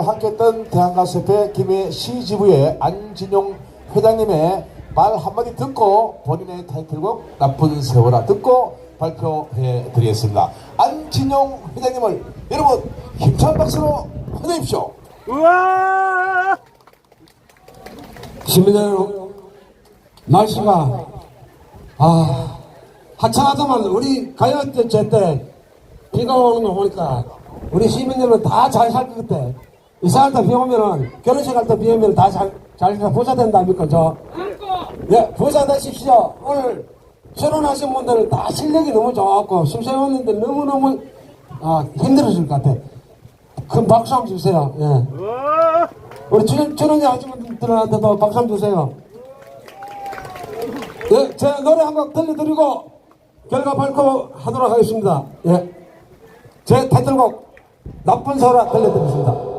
함께했던 대한가수협회 김해 시지부의 안진용 회장님의 말 한마디 듣고 본인의 타이틀곡 나쁜 세월아 듣고 발표해 드리겠습니다. 안진용 회장님을 여러분 힘찬 박수로 환영해주십시오. 우와! 시민 여러분, 날씨가, 아, 하찮하지만 우리 가요제 때 비가 오는 거 보니까 우리 시민 여러분 다잘 살 것 같아. 이사할 때비 오면은, 결혼식 할 때 비 오면 다 잘, 잘, 보자 된다, 아닙니까, 저? 예, 보자 되십시오. 오늘 결혼하신 분들은 다 실력이 너무 좋았고, 심사위원님들 너무 너무, 아, 힘들어질 것 같아. 큰 박수 한번 주세요, 예. 우와! 우리 출연, 출연자 아주머니들한테도 박수 한번 주세요. 예, 제 노래 한 곡 들려드리고 결과 발표하도록 하겠습니다. 예. 제 타이틀곡 나쁜 소라 들려드리겠습니다.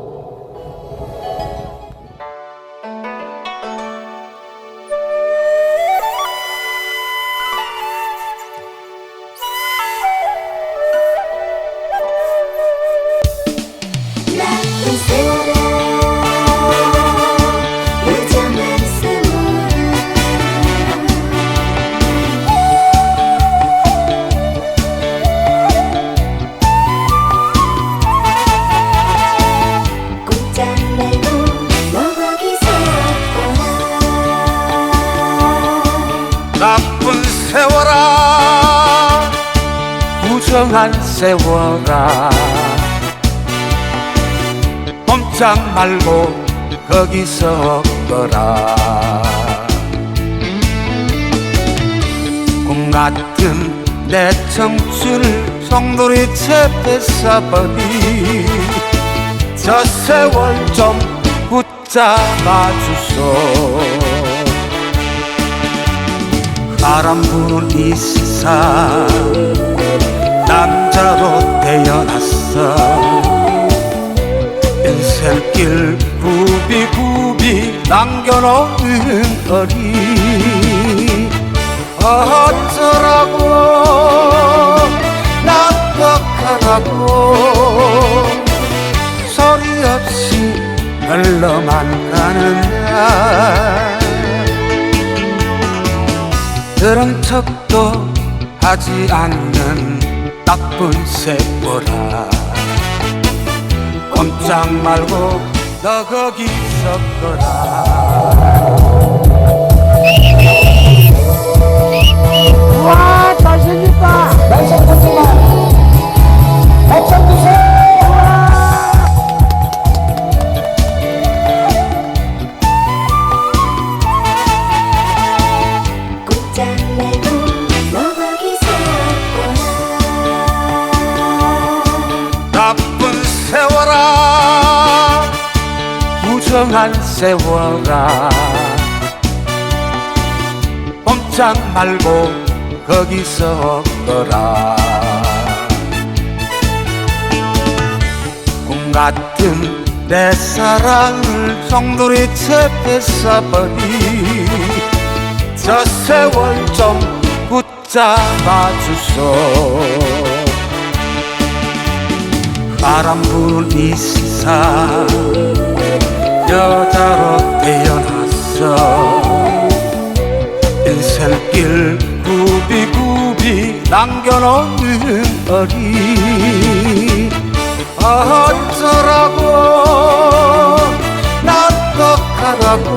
세월아 무정한 세월아 꼼짝 말고 거기서 거라. 꿈 같은 내 청춘을 송두리째 뺏어버린 저 세월 좀 붙잡아 주소 부는 이 세상 남자로 태어났어. 인생길 굽이굽이 남겨놓은 거리. 어쩌라고 나 어떡하라고 소리 없이 흘러만 가는 날 그런 척도 하지 않는 나쁜 세월아. 꼼짝 말고 너 거기 있었거라 무정한 세월아 꼼짝 말고 거기서 거라. 꿈 같은 내 사랑을 송두리째 뺏어버린 저 세월 좀 붙잡아 주소. 바람 부는 이 세상 여자로 태어났어. 인생길 굽이굽이 남겨놓은 거리. 어쩌라고 나 어떡하라고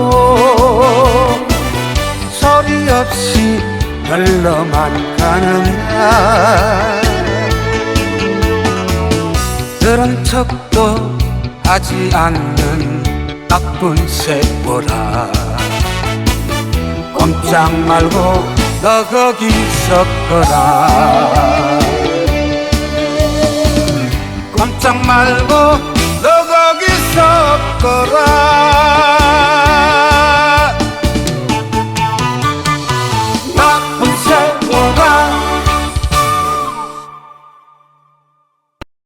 소리 없이 흘러만 가는 날 그런 척도 하지 않는 나쁜 세월아. 꼼짝 말고 너 거기 있었거라. 꼼짝 말고 너 거기 있었거라